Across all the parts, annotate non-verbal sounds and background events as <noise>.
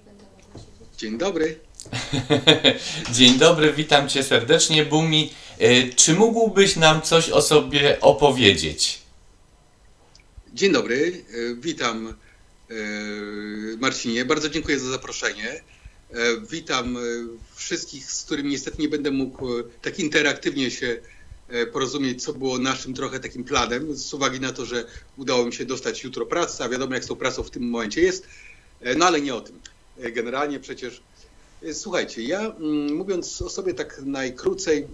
nie będę mogła siedzieć. Dzień dobry. <laughs> Dzień dobry, witam cię serdecznie, Bumi. E, Czy mógłbyś nam coś o sobie opowiedzieć? Dzień dobry. E, Witam e, Marcinie. Bardzo dziękuję za zaproszenie. E, Witam e, wszystkich, z którymi niestety nie będę mógł e, tak interaktywnie się e, porozumieć, co było naszym trochę takim planem, z uwagi na to, że udało mi się dostać jutro pracę, a wiadomo jak z tą pracą w tym momencie jest. E, No ale nie o tym. Generalnie przecież, e, słuchajcie, ja mm, mówiąc o sobie tak najkrócej,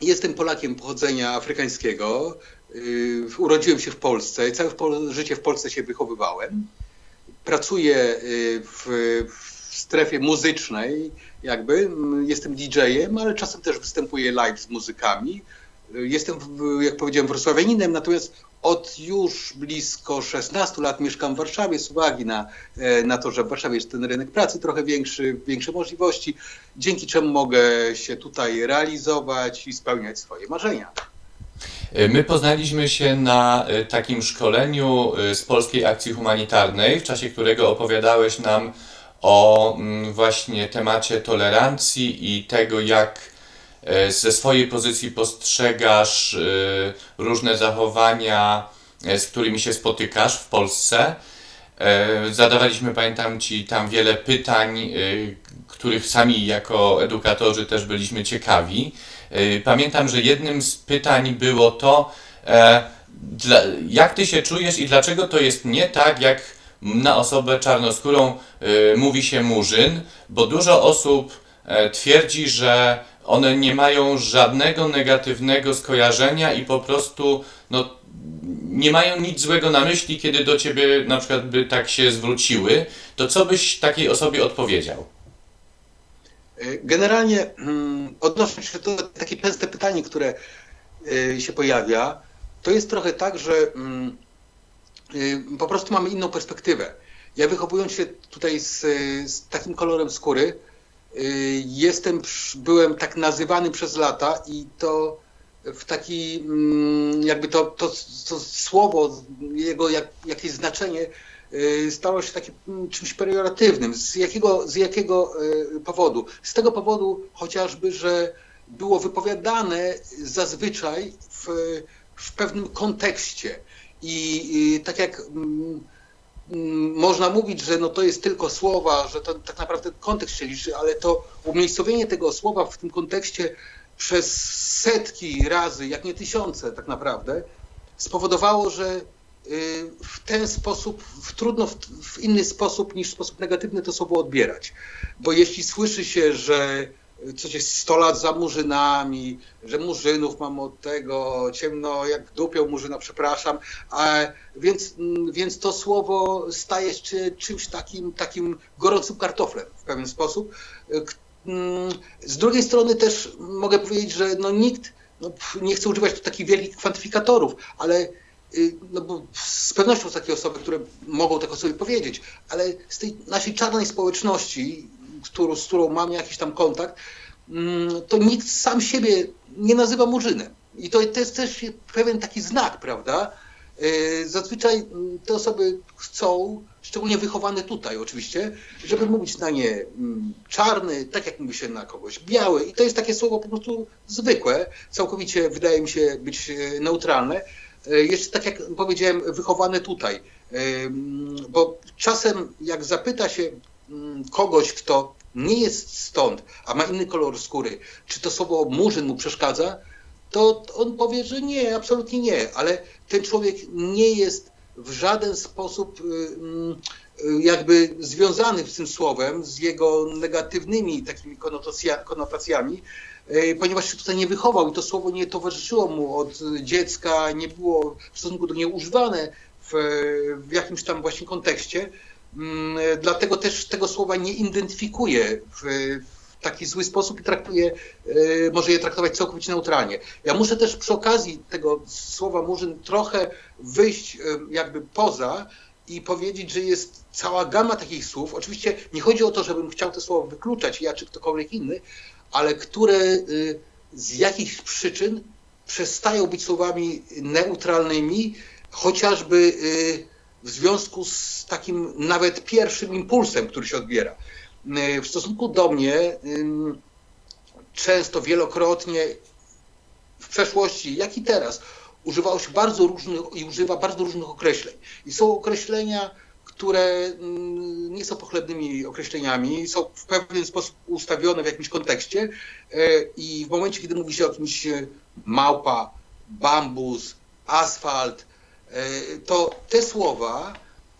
Jestem Polakiem pochodzenia afrykańskiego. Yy, Urodziłem się w Polsce, całe życie w Polsce się wychowywałem. Pracuję yy, w, w strefie muzycznej, jakby. Mm, Jestem DJ-em, ale czasem też występuję live z muzykami. Jestem, jak powiedziałem, wrocławianinem, natomiast od już blisko 16 lat mieszkam w Warszawie z uwagi na, e, na to, że w Warszawie jest ten rynek pracy trochę większy, większe możliwości dzięki czemu mogę się tutaj realizować i spełniać swoje marzenia. E, My poznaliśmy się na e, takim szkoleniu z Polskiej Akcji Humanitarnej, w czasie którego opowiadałeś nam o mm, właśnie temacie tolerancji i tego, jak ze swojej pozycji postrzegasz e, różne zachowania, e, z którymi się spotykasz w Polsce. E, Zadawaliśmy, pamiętam Ci tam wiele pytań, e, których sami jako edukatorzy też byliśmy ciekawi. E, Pamiętam, że jednym z pytań było to, e, jak Ty się czujesz i dlaczego to jest nie tak, jak na osobę czarnoskórą e, mówi się murzyn, bo dużo osób e, twierdzi, że one nie mają żadnego negatywnego skojarzenia i po prostu no, nie mają nic złego na myśli, kiedy do ciebie na przykład by tak się zwróciły, to co byś takiej osobie odpowiedział? E, Generalnie mm, odnosząc się do takie częste pytanie, które e, się pojawia, to jest trochę tak, że mm, e, po prostu mamy inną perspektywę. Ja wychowując się tutaj z, z takim kolorem skóry, jestem, przy- byłem tak nazywany przez lata i to w taki, mm, jakby to, to, to słowo, jego jak, jakieś znaczenie y, stało się takim mm, czymś pejoratywnym. Z jakiego, z jakiego y, powodu? Z tego powodu chociażby, że było wypowiadane zazwyczaj w, w pewnym kontekście. I, i tak jak mm, można mówić, że no to jest tylko słowa, że to tak naprawdę kontekst się liczy, ale to umiejscowienie tego słowa w tym kontekście przez setki razy, jak nie tysiące tak naprawdę, spowodowało, że y, w ten sposób, w trudno w, w inny sposób niż w sposób negatywny to słowo odbierać. Bo jeśli słyszy się, że coś jest 100 lat za murzynami, że murzynów mam od tego, ciemno jak dupią murzyna, przepraszam, więc, więc to słowo staje się czymś takim, takim gorącym kartoflem w pewien sposób. Mm, Z drugiej strony też mogę powiedzieć, że no nikt, no nie chcę używać tu takich wielkich kwantyfikatorów, ale y, no bo z pewnością są takie osoby, które mogą tak o sobie powiedzieć, ale z tej naszej czarnej społeczności, którą, z którą mam jakiś tam kontakt, mm, to nikt sam siebie nie nazywa murzynem. I to, to jest też pewien taki znak, prawda? Y, Zazwyczaj mm, te osoby chcą, szczególnie wychowane tutaj oczywiście, żeby mówić na nie mm, czarny, tak jak mówi się na kogoś biały. I to jest takie słowo po prostu zwykłe, całkowicie wydaje mi się być e, neutralne. E, Jeszcze tak jak powiedziałem, wychowane tutaj. Bo czasem jak zapyta się kogoś, kto nie jest stąd, a ma inny kolor skóry, czy to słowo murzyn mu przeszkadza, to on powie, że nie, absolutnie nie, ale ten człowiek nie jest w żaden sposób y, mm, y, jakby związany z tym słowem, z jego negatywnymi takimi konotacja- konotacjami, y, ponieważ się tutaj nie wychował i to słowo nie towarzyszyło mu od dziecka, nie było w stosunku do niego używane w, w jakimś tam właśnie kontekście. Mm, Dlatego też tego słowa nie identyfikuje w, taki zły sposób i traktuje, e, może je traktować całkowicie neutralnie. Ja muszę też przy okazji tego słowa murzyn trochę wyjść e, jakby poza i powiedzieć, że jest cała gama takich słów. Oczywiście nie chodzi o to, żebym chciał te słowa wykluczać, ja czy ktokolwiek inny, ale które e, z jakichś przyczyn przestają być słowami neutralnymi, chociażby w związku z takim nawet pierwszym impulsem, który się odbiera. Y, w stosunku do mnie często, wielokrotnie w przeszłości, jak i teraz, używało się bardzo różnych i używa bardzo różnych określeń. I są określenia, które mm, nie są pochlebnymi określeniami, są w pewien sposób ustawione w jakimś kontekście i w momencie, kiedy mówi się o kimś małpa, bambus, asfalt, to te słowa,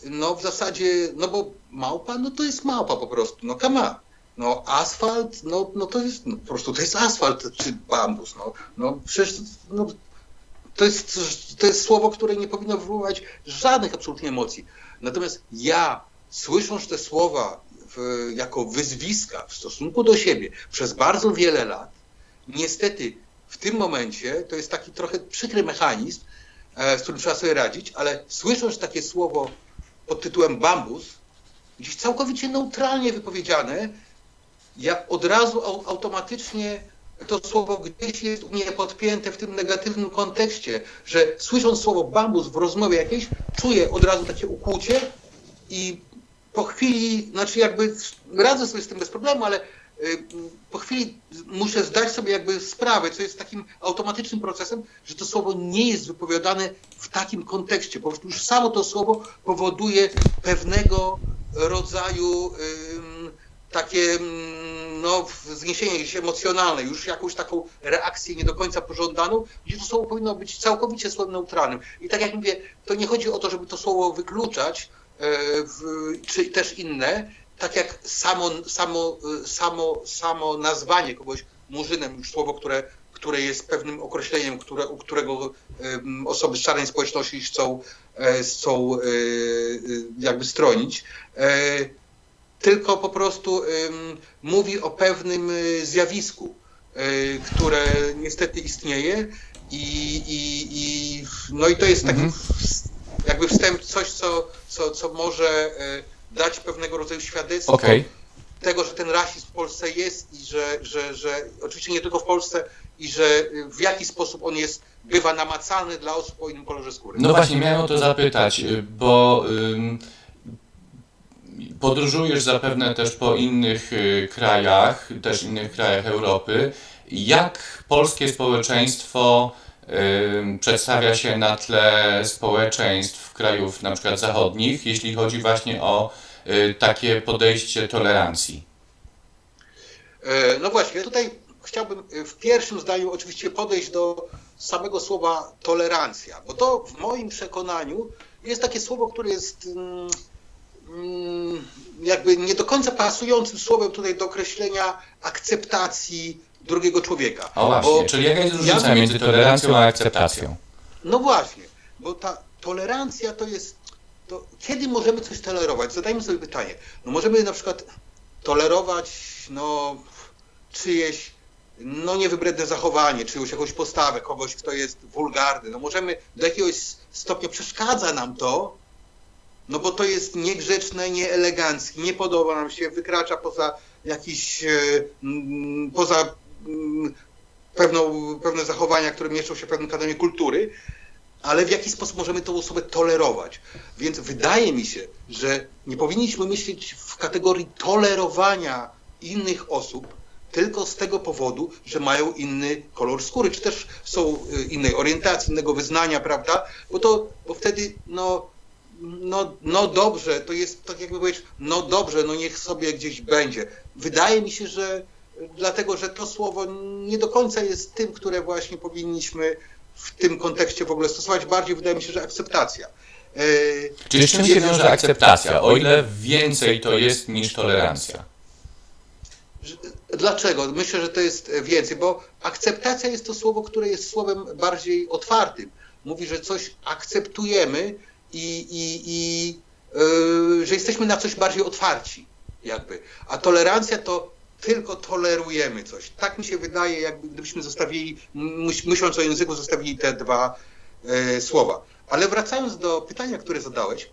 no w zasadzie, no bo małpa, no to jest małpa po prostu, no kama. No asfalt, no, no to jest, no, po prostu to jest asfalt czy bambus, no, no przecież no, to, jest, to jest słowo, które nie powinno wywoływać żadnych absolutnie emocji. Natomiast ja, słysząc te słowa w, jako wyzwiska w stosunku do siebie przez bardzo wiele lat, niestety w tym momencie to jest taki trochę przykry mechanizm, e, z którym trzeba sobie radzić, ale słysząc takie słowo pod tytułem bambus, gdzieś całkowicie neutralnie wypowiedziane, ja od razu automatycznie to słowo gdzieś jest u mnie podpięte w tym negatywnym kontekście, że słysząc słowo bambus w rozmowie jakiejś, czuję od razu takie ukłucie i po chwili, znaczy jakby radzę sobie z tym bez problemu, ale po chwili muszę zdać sobie jakby sprawę, co jest takim automatycznym procesem, że to słowo nie jest wypowiadane w takim kontekście. Po prostu już samo to słowo powoduje pewnego rodzaju takie no, zniesienie się emocjonalne, już jakąś taką reakcję nie do końca pożądaną, gdzie to słowo powinno być całkowicie słowem neutralnym. I tak jak mówię, to nie chodzi o to, żeby to słowo wykluczać, w, czy też inne, tak jak samo, samo, e, samo, samo nazwanie kogoś murzynem, już słowo, które, które jest pewnym określeniem, które, u którego osoby z czarnej społeczności chcą, e, chcą jakby stronić tylko po prostu mówi o pewnym zjawisku, które niestety istnieje i, i, i no i to jest taki mhm. jakby wstęp, coś, co, co, co może dać pewnego rodzaju świadectwo okay. tego, że ten rasizm w Polsce jest i że, że, że oczywiście nie tylko w Polsce i że w jaki sposób on jest, bywa namacalny dla osób o innym kolorze skóry. No właśnie, miałem o to zapytać, bo podróżujesz zapewne też po innych y, krajach, też innych krajach Europy. Jak polskie społeczeństwo y, przedstawia się na tle społeczeństw krajów na przykład zachodnich, jeśli chodzi właśnie o y, takie podejście tolerancji? E, no właśnie, tutaj chciałbym w pierwszym zdaniu oczywiście podejść do samego słowa tolerancja, bo to w moim przekonaniu jest takie słowo, które jest mm, Mm, jakby nie do końca pasującym słowem tutaj do określenia akceptacji drugiego człowieka. O właśnie, bo czyli jaka jest różnica ja, między tolerancją a akceptacją? No właśnie, bo ta tolerancja to jest, to kiedy możemy coś tolerować? Zadajmy sobie pytanie. No możemy na przykład tolerować no, czyjeś no niewybredne zachowanie, czyjąś jakąś postawę, kogoś, kto jest wulgarny. No możemy do jakiegoś stopnia przeszkadza nam to, no bo to jest niegrzeczne, nieeleganckie, nie podoba nam się, wykracza poza jakiś, e, mm, poza mm, pewną, pewne zachowania, które mieszczą się w pewnym kanonie kultury, ale w jaki sposób możemy tą osobę tolerować. Więc wydaje mi się, że nie powinniśmy myśleć w kategorii tolerowania innych osób, tylko z tego powodu, że mają inny kolor skóry, czy też są e, innej orientacji, innego wyznania, prawda? Bo to, bo wtedy, no, no, no dobrze, to jest tak jakby powiedzieć, no dobrze, no niech sobie gdzieś będzie. Wydaje mi się, że dlatego, że to słowo nie do końca jest tym, które właśnie powinniśmy w tym kontekście w ogóle stosować. Bardziej wydaje mi się, że akceptacja. E, Czyli z czym się wiąże akceptacja, o ile więcej to jest niż tolerancja? Dlaczego? Myślę, że to jest więcej, bo akceptacja jest to słowo, które jest słowem bardziej otwartym. Mówi, że coś akceptujemy, i, i, i yy, że jesteśmy na coś bardziej otwarci, jakby. A tolerancja to tylko tolerujemy coś. Tak mi się wydaje, jakby gdybyśmy zostawili, myśląc o języku, zostawili te dwa yy, słowa. Ale wracając do pytania, które zadałeś,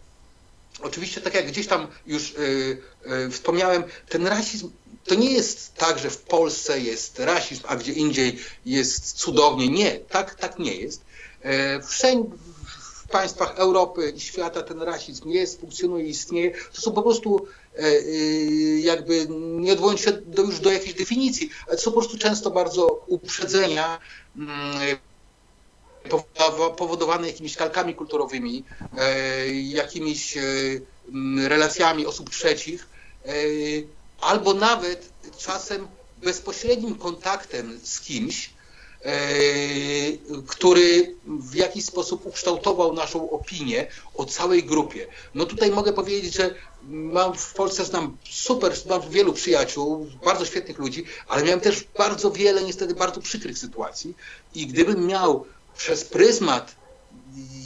oczywiście tak jak gdzieś tam już yy, yy, wspomniałem, ten rasizm to nie jest tak, że w Polsce jest rasizm, a gdzie indziej jest cudownie. Nie, tak, tak nie jest. Wszędzie, w państwach Europy i świata ten rasizm jest, funkcjonuje, istnieje. To są po prostu e, jakby nie odwołując się do, już do jakiejś definicji, ale są po prostu często bardzo uprzedzenia mm, powodowane jakimiś kalkami kulturowymi, jakimiś relacjami osób trzecich, albo nawet czasem bezpośrednim kontaktem z kimś, e, który w jakiś sposób ukształtował naszą opinię o całej grupie. No tutaj mogę powiedzieć, że mam w Polsce znam super, mam wielu przyjaciół, bardzo świetnych ludzi, ale miałem też bardzo wiele niestety bardzo przykrych sytuacji i gdybym miał przez pryzmat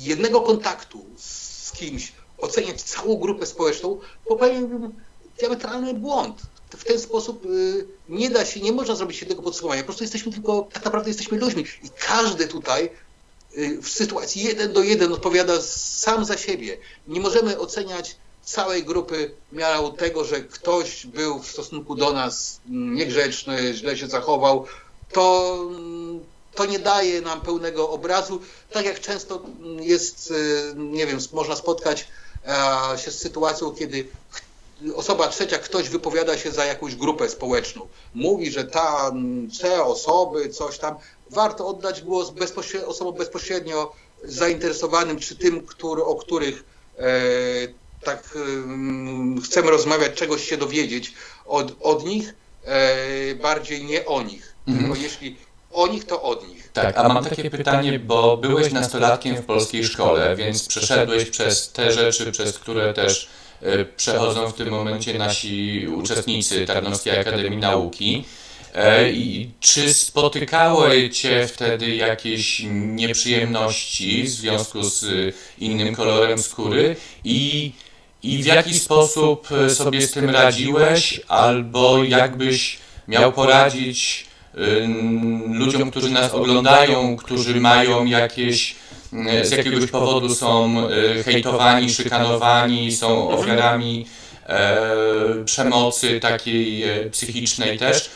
jednego kontaktu z kimś oceniać całą grupę społeczną, popełniłbym diametralny błąd w ten sposób y, nie da się, nie można zrobić tego podsumowania. Po prostu jesteśmy tylko, tak naprawdę jesteśmy ludźmi i każdy tutaj y, w sytuacji jeden do jeden odpowiada sam za siebie. Nie możemy oceniać całej grupy miarą tego, że ktoś był w stosunku do nas niegrzeczny, źle się zachował. To, to nie daje nam pełnego obrazu. Tak jak często jest, y, nie wiem, można spotkać się z sytuacją, kiedy osoba trzecia, ktoś wypowiada się za jakąś grupę społeczną, mówi, że tam te osoby, coś tam, warto oddać głos bezpośrednio, osobom bezpośrednio zainteresowanym, czy tym, który, o których e, tak e, chcemy rozmawiać, czegoś się dowiedzieć od, od nich, e, bardziej nie o nich. Mhm. Tylko jeśli o nich, to od nich. Tak, a mam takie pytanie, bo byłeś nastolatkiem w polskiej szkole, więc przeszedłeś przez te rzeczy, przez które też przechodzą w tym momencie nasi uczestnicy Tarnowskiej Akademii Nauki. E, I czy spotykały Cię wtedy jakieś nieprzyjemności w związku z innym kolorem skóry i, i w jaki sposób sobie z tym radziłeś, albo jakbyś miał poradzić ludziom, którzy nas oglądają, którzy mają jakieś E, z jakiegoś powodu są e, hejtowani, szykanowani, są ofiarami e, przemocy takiej psychicznej też.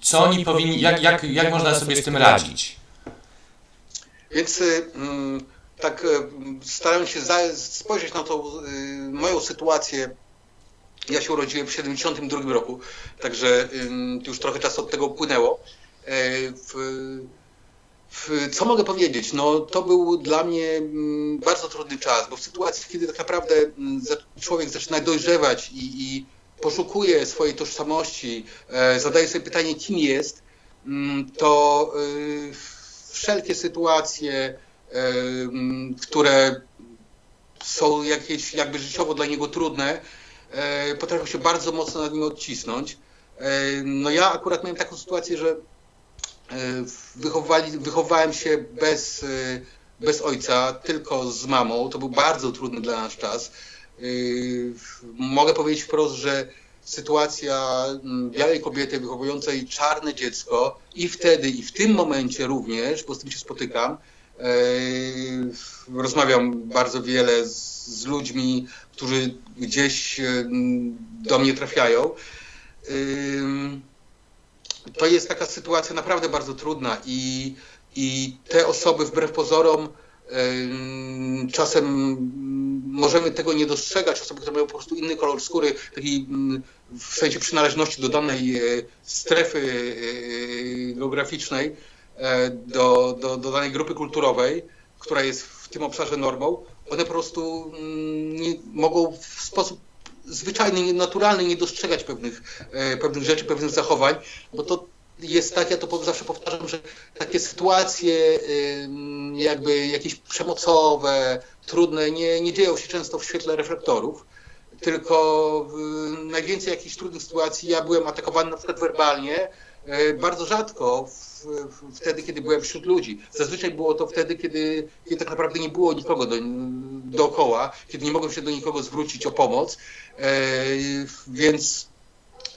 Co oni powinni, jak, jak, jak można sobie z tym radzić? Więc mm, tak starając się spojrzeć na tą moją sytuację ja się urodziłem w 72 roku, także już trochę czasu od tego upłynęło. Co mogę powiedzieć? No, to był dla mnie mm, bardzo trudny czas, bo w sytuacji, kiedy tak naprawdę mm, człowiek zaczyna dojrzewać i, i poszukuje swojej tożsamości, e, zadaje sobie pytanie, kim jest, mm, to e, wszelkie sytuacje, e, które są jakieś jakby życiowo dla niego trudne, potrafią się bardzo mocno nad nim odcisnąć. No ja akurat miałem taką sytuację, że wychowali, wychowałem się bez, e, bez ojca, tylko z mamą. To był bardzo trudny dla nas czas. E, mogę powiedzieć wprost, że sytuacja białej kobiety wychowującej czarne dziecko i wtedy, i w tym momencie również, bo z tym się spotykam, rozmawiam bardzo wiele z, z ludźmi, którzy gdzieś do mnie trafiają to jest taka sytuacja naprawdę bardzo trudna i, i te osoby wbrew pozorom czasem możemy tego nie dostrzegać, osoby, które mają po prostu inny kolor skóry, taki w sensie przynależności do danej e, strefy e, geograficznej, e, do, do, do danej grupy kulturowej, która jest w tym obszarze normą, one po prostu nie, mogą w sposób zwyczajny, naturalny nie dostrzegać pewnych, e, pewnych rzeczy, pewnych zachowań, bo to jest tak, ja to zawsze powtarzam, że takie sytuacje jakby jakieś przemocowe, trudne nie, nie dzieją się często w świetle reflektorów, tylko najwięcej jakichś trudnych sytuacji ja byłem atakowany na przykład werbalnie, e, bardzo rzadko w, wtedy, kiedy byłem wśród ludzi. Zazwyczaj było to wtedy, kiedy, kiedy tak naprawdę nie było nikogo do, dookoła, kiedy nie mogłem się do nikogo zwrócić o pomoc, e, więc,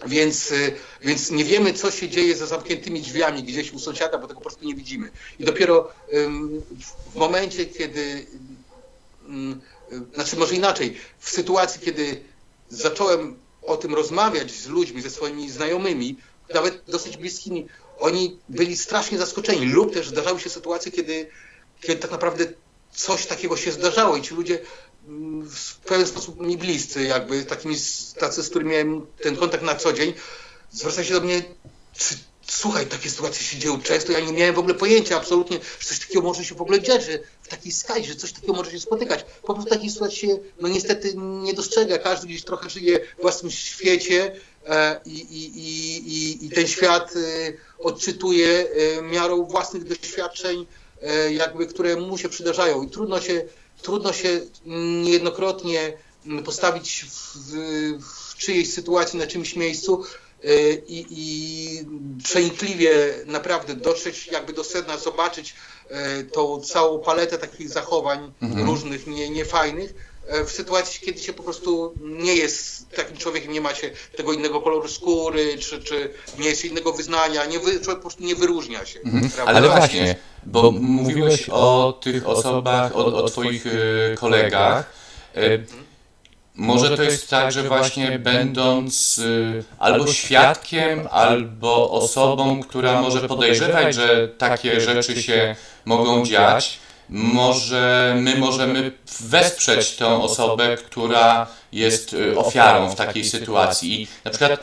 więc, e, więc nie wiemy, co się dzieje za zamkniętymi drzwiami gdzieś u sąsiada, bo tego po prostu nie widzimy. I dopiero w momencie, kiedy, znaczy może inaczej, w sytuacji, kiedy zacząłem o tym rozmawiać z ludźmi, ze swoimi znajomymi, nawet dosyć bliskimi, oni byli strasznie zaskoczeni. Lub też zdarzały się sytuacje, kiedy, kiedy tak naprawdę coś takiego się zdarzało i ci ludzie mm, w pewien sposób mi bliscy, jakby takimi, tacy, z którymi miałem ten kontakt na co dzień, zwracają się do mnie, czy, słuchaj, takie sytuacje się dzieją często, ja nie miałem w ogóle pojęcia absolutnie, że coś takiego może się w ogóle dziać, że w takiej skali, że coś takiego może się spotykać. Po prostu takiej sytuacji się, no niestety nie dostrzega, każdy gdzieś trochę żyje w własnym świecie i, i, i, i, i ten świat e, odczytuje e, miarą własnych doświadczeń, e, jakby, które mu się przydarzają. I trudno się, trudno się niejednokrotnie postawić w, w, czyjejś sytuacji, na czymś miejscu e, i, i przenikliwie naprawdę dotrzeć jakby do sedna, zobaczyć e, tą całą paletę takich zachowań różnych, nie, niefajnych, e, w sytuacji, kiedy się po prostu nie jest takim człowiekiem, nie ma się tego innego koloru skóry, czy, czy nie jest innego wyznania, nie wy, człowiek po prostu nie wyróżnia się. prawda? Ale właśnie, bo mówiłeś o tych osobach, o, o twoich e, kolegach. E, Może to jest tak, że właśnie będąc e, albo świadkiem, albo osobą, która może podejrzewać, że takie rzeczy się mogą dziać, może my możemy wesprzeć tę osobę, która jest e, ofiarą w takiej sytuacji. Na przykład, e,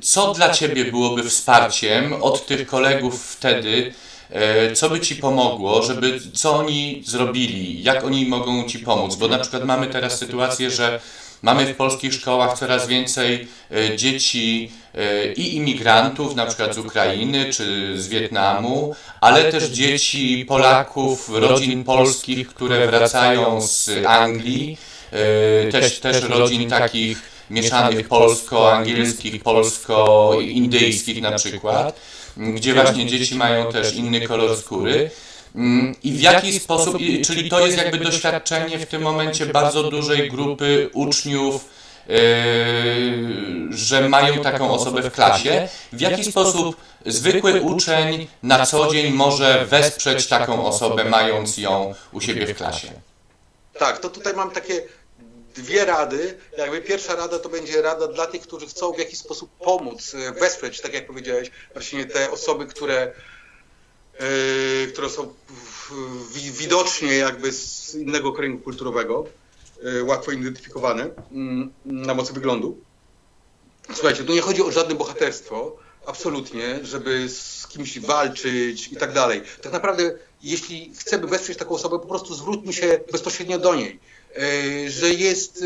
co dla Ciebie byłoby wsparciem od tych kolegów wtedy, e, co by Ci pomogło, żeby, co oni zrobili, jak oni mogą Ci pomóc? Bo na przykład mamy teraz sytuację, że mamy w polskich szkołach coraz więcej e, dzieci e, i imigrantów, na przykład z Ukrainy czy z Wietnamu, ale też dzieci Polaków, rodzin polskich, które wracają z Anglii, e, też, też rodzin takich mieszanych polsko-angielskich, polsko-indyjskich na przykład, gdzie właśnie dzieci mają też inny kolor skóry. Mm, I w jaki sposób, i- czyli to jest jakby doświadczenie w tym momencie bardzo dużej grupy uczniów, yy, że mają taką osobę w klasie. W jaki sposób zwykły uczeń na co dzień może wesprzeć taką osobę, mając ją u siebie w klasie? Tak, to tutaj mam takie dwie rady. Jakby pierwsza rada to będzie rada dla tych, którzy chcą w jakiś sposób pomóc, e, wesprzeć, tak jak powiedziałeś, właśnie te osoby, które, które są widocznie jakby z innego kręgu kulturowego, e, łatwo identyfikowane mm, na mocy wyglądu. Słuchajcie, tu nie chodzi o żadne bohaterstwo, absolutnie, żeby z kimś walczyć i tak dalej. Tak naprawdę, jeśli chcemy wesprzeć taką osobę, po prostu zwróćmy się bezpośrednio do niej. E, Że jest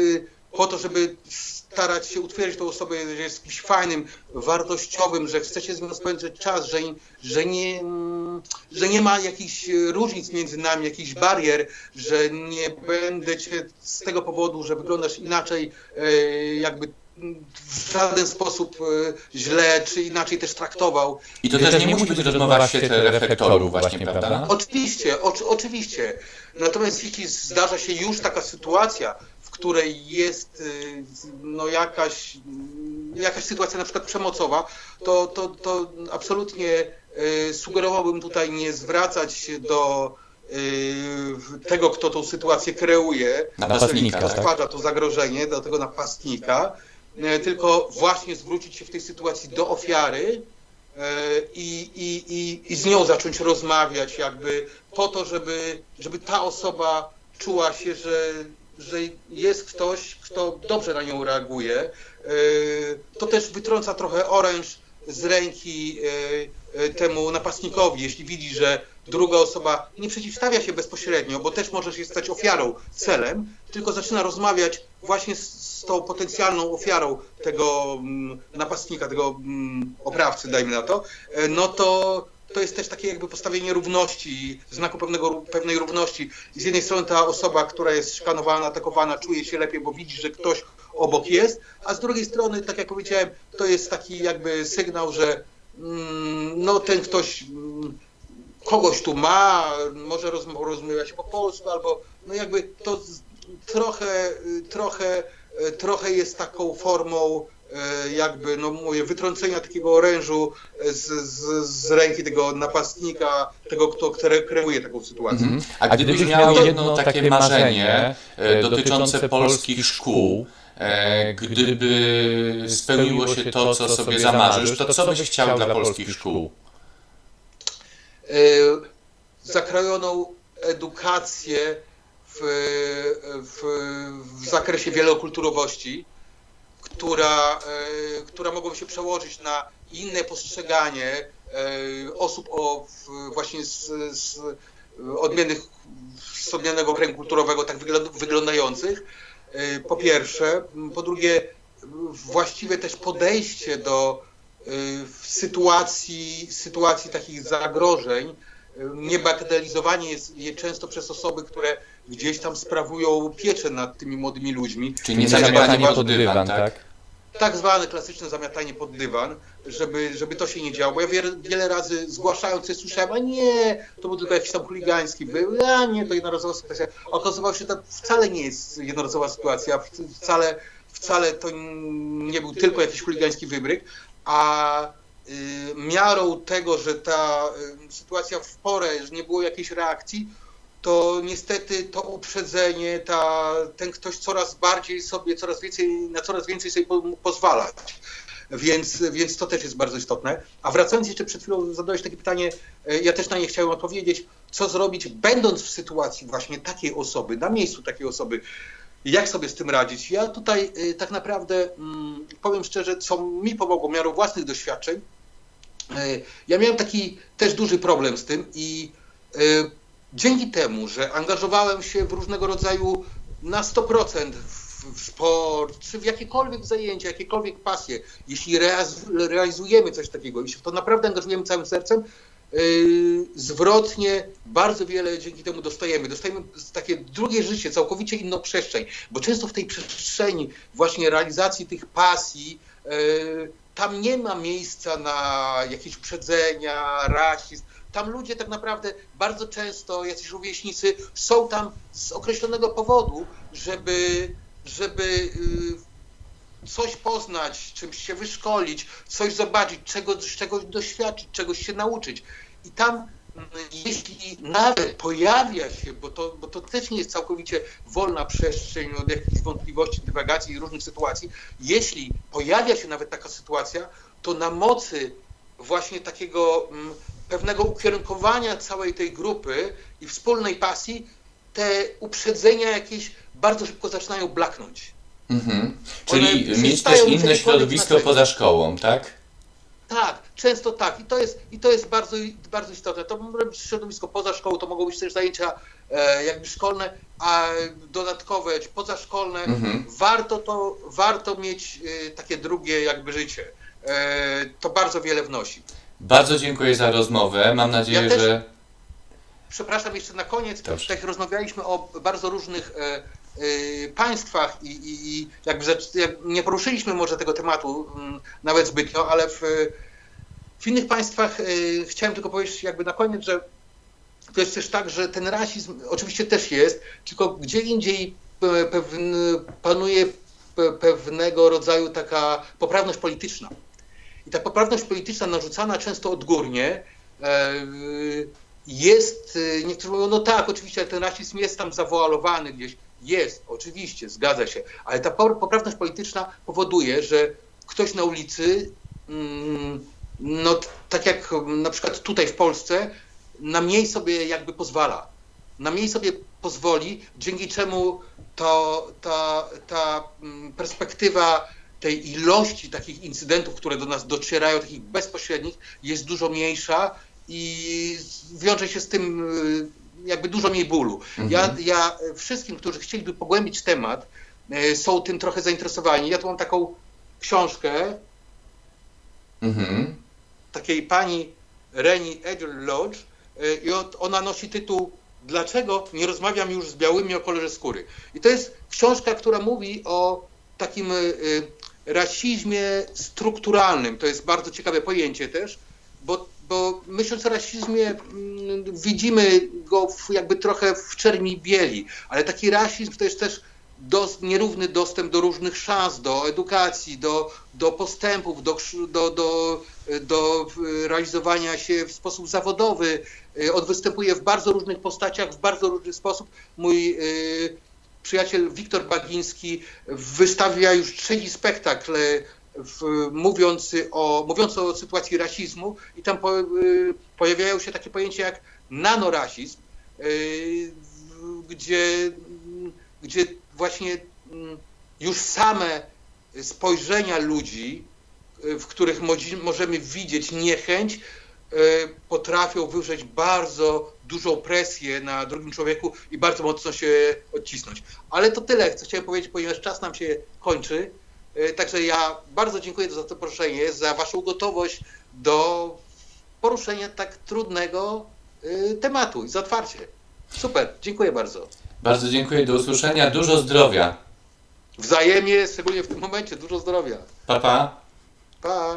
po to, żeby starać się utwierdzić tą osobę, że jest kimś fajnym, wartościowym, że chcecie z nią spędzać czas, że, że, nie, mm, że nie ma jakichś e, różnic między nami, jakichś barier, że nie będę cię z tego powodu, że wyglądasz inaczej, e, jakby w żaden sposób e, źle, czy inaczej też traktował. I to też nie musi być rozmowa w świetle reflektorów właśnie, prawda? Oczywiście, oczy, oczywiście. Natomiast jeśli zdarza się już taka sytuacja, w której jest no, jakaś, jakaś sytuacja na przykład przemocowa, to, to, to absolutnie sugerowałbym tutaj nie zwracać się do y, tego, kto tą sytuację kreuje, Napastnika, kto tak? stwarza to zagrożenie, do tego napastnika, y, tylko właśnie zwrócić się w tej sytuacji do ofiary, e, i, i, i, i z nią zacząć rozmawiać jakby po to, żeby, żeby ta osoba czuła się, że, że jest ktoś, kto dobrze na nią reaguje. E, To też wytrąca trochę oręż z ręki e, e, temu napastnikowi, jeśli widzi, że druga osoba nie przeciwstawia się bezpośrednio, bo też może się stać ofiarą, celem, tylko zaczyna rozmawiać właśnie z, z tą potencjalną ofiarą tego mm, napastnika, tego mm, oprawcy, dajmy na to, e, no to to jest też takie jakby postawienie równości, znaku pewnego, pewnej równości. Z jednej strony ta osoba, która jest szkanowana, atakowana, czuje się lepiej, bo widzi, że ktoś obok jest, a z drugiej strony, tak jak powiedziałem, to jest taki jakby sygnał, że mm, no ten ktoś mm, kogoś tu ma, może rozm- rozmawia się po polsku, albo no jakby to trochę, y, trochę, y, trochę jest taką formą jakby, no mówię, wytrącenia takiego orężu z, z, z ręki tego napastnika, tego, kto kre- kreuje taką sytuację. Mhm. A gdybyś miał jedno takie marzenie e, dotyczące polskich szkół, e, gdyby spełniło się to, co sobie zamarzysz, to co byś chciał dla polskich szkół? e, zakrojoną edukację w, w, w zakresie wielokulturowości, która, e, która mogłaby się przełożyć na inne postrzeganie e, osób o, właśnie z, z odmiennych, z odmiennego kręgu kulturowego, tak wygląd- wyglądających, e, po pierwsze. Po drugie, właściwe też podejście do sytuacji, sytuacji takich zagrożeń, e, niebagatelizowanie jest je często przez osoby, które gdzieś tam sprawują pieczę nad tymi młodymi ludźmi. Czyli nie Tak, zamiatanie pod dywan, tak? tak zwane klasyczne zamiatanie pod dywan, żeby, żeby to się nie działo. Bo ja wiele, wiele razy zgłaszając coś słyszałem, a nie, to był tylko jakiś tam chuligański był, a nie, to jednorazowa sytuacja. Okazywało się, że to wcale nie jest jednorazowa sytuacja, wcale, wcale to nie był tylko jakiś chuligański wybryk, a y, miarą tego, że ta y, sytuacja w porę, że nie było jakiejś reakcji, to niestety to uprzedzenie, ta, ten ktoś coraz bardziej sobie, coraz więcej, na coraz więcej sobie po- pozwalać. Więc, więc to też jest bardzo istotne. A wracając jeszcze przed chwilą, zadałeś takie pytanie, e, ja też na nie chciałem odpowiedzieć, co zrobić, będąc w sytuacji właśnie takiej osoby, na miejscu takiej osoby, jak sobie z tym radzić? Ja tutaj y, tak naprawdę mm, powiem szczerze, co mi pomogło miarą własnych doświadczeń. Y, Ja miałem taki też duży problem z tym i dzięki temu, że angażowałem się w różnego rodzaju na 100% w, sport, czy w jakiekolwiek zajęcia, jakiekolwiek pasje, jeśli realizujemy coś takiego, jeśli to naprawdę angażujemy całym sercem, yy, zwrotnie bardzo wiele dzięki temu dostajemy. Dostajemy takie drugie życie, całkowicie inną przestrzeń, bo często w tej przestrzeni właśnie realizacji tych pasji yy, tam nie ma miejsca na jakieś uprzedzenia, rasizm. Tam ludzie tak naprawdę bardzo często, jacyś rówieśnicy, są tam z określonego powodu, żeby, żeby yy, coś poznać, czymś się wyszkolić, coś zobaczyć, czegoś, doświadczyć, czegoś się nauczyć. I tam, mm, jeśli nawet pojawia się, bo to, bo to też nie jest całkowicie wolna przestrzeń od jakichś wątpliwości, dywagacji i różnych sytuacji, jeśli pojawia się nawet taka sytuacja, to na mocy właśnie takiego mm, pewnego ukierunkowania całej tej grupy i wspólnej pasji, te uprzedzenia jakieś bardzo szybko zaczynają blaknąć. Mhm. One Czyli mieć też inne środowisko poza szkołą, tak? Tak, często tak. I to jest, i to jest bardzo, bardzo istotne. To może być środowisko poza szkołą, to mogą być też zajęcia e, jakby szkolne, a dodatkowe, czy pozaszkolne. Mhm. Warto to, warto mieć e, takie drugie jakby życie. E, to bardzo wiele wnosi. Bardzo dziękuję za rozmowę. Mam nadzieję, Ja że. Przepraszam jeszcze na koniec, Dobrze. tak rozmawialiśmy o bardzo różnych e, e, państwach i, i, i jakby nie poruszyliśmy może tego tematu mm, nawet zbytnio, ale w, w innych państwach e, chciałem tylko powiedzieć jakby na koniec, że to jest też tak, że ten rasizm oczywiście też jest, tylko gdzie indziej panuje pe- pewnego rodzaju taka poprawność polityczna. I ta poprawność polityczna narzucana często odgórnie e, jest, e, niektórzy mówią, no tak, oczywiście, ten rasizm jest tam zawoalowany gdzieś. Jest, oczywiście, zgadza się, ale ta po- poprawność polityczna powoduje, że ktoś na ulicy, mm, no tak jak na przykład tutaj w Polsce, na mniej sobie jakby pozwala. Na mniej sobie pozwoli, dzięki czemu to, ta, ta mm, perspektywa tej ilości takich incydentów, które do nas docierają, takich bezpośrednich, jest dużo mniejsza i wiąże się z tym y, jakby dużo mniej bólu. Ja, ja wszystkim, którzy chcieliby pogłębić temat, y, są tym trochę zainteresowani. Ja tu mam taką książkę Mhm. takiej pani Reni Edel Lodge y, i ona nosi tytuł Dlaczego nie rozmawiam już z białymi o kolorze skóry? I to jest książka, która mówi o takim rasizmie strukturalnym. To jest bardzo ciekawe pojęcie też, bo, bo myśląc o rasizmie mm, widzimy go w, jakby trochę w czerni bieli, ale taki rasizm to jest też nierówny dostęp do różnych szans, do edukacji, do, do postępów, do, do, do, do realizowania się w sposób zawodowy. Y, On występuje w bardzo różnych postaciach, w bardzo różny sposób. Mój y, przyjaciel Wiktor Bagiński wystawia już trzeci spektakl y, w, mówiący, o, mówiący o sytuacji rasizmu i tam po, y, pojawiają się takie pojęcia jak nanorasizm, w- gdzie, gdzie właśnie mm, już same spojrzenia ludzi, w których możemy widzieć niechęć, potrafią wywrzeć bardzo dużą presję na drugim człowieku i bardzo mocno się odcisnąć. Ale to tyle, co chciałem powiedzieć, ponieważ czas nam się kończy. Y, Także ja bardzo dziękuję za to proszenie, za Waszą gotowość do poruszenia tak trudnego y, tematu i za otwarcie. Super, dziękuję bardzo. Bardzo dziękuję, do usłyszenia, dużo zdrowia. Wzajemnie, szczególnie w tym momencie, dużo zdrowia. Pa, pa. Pa!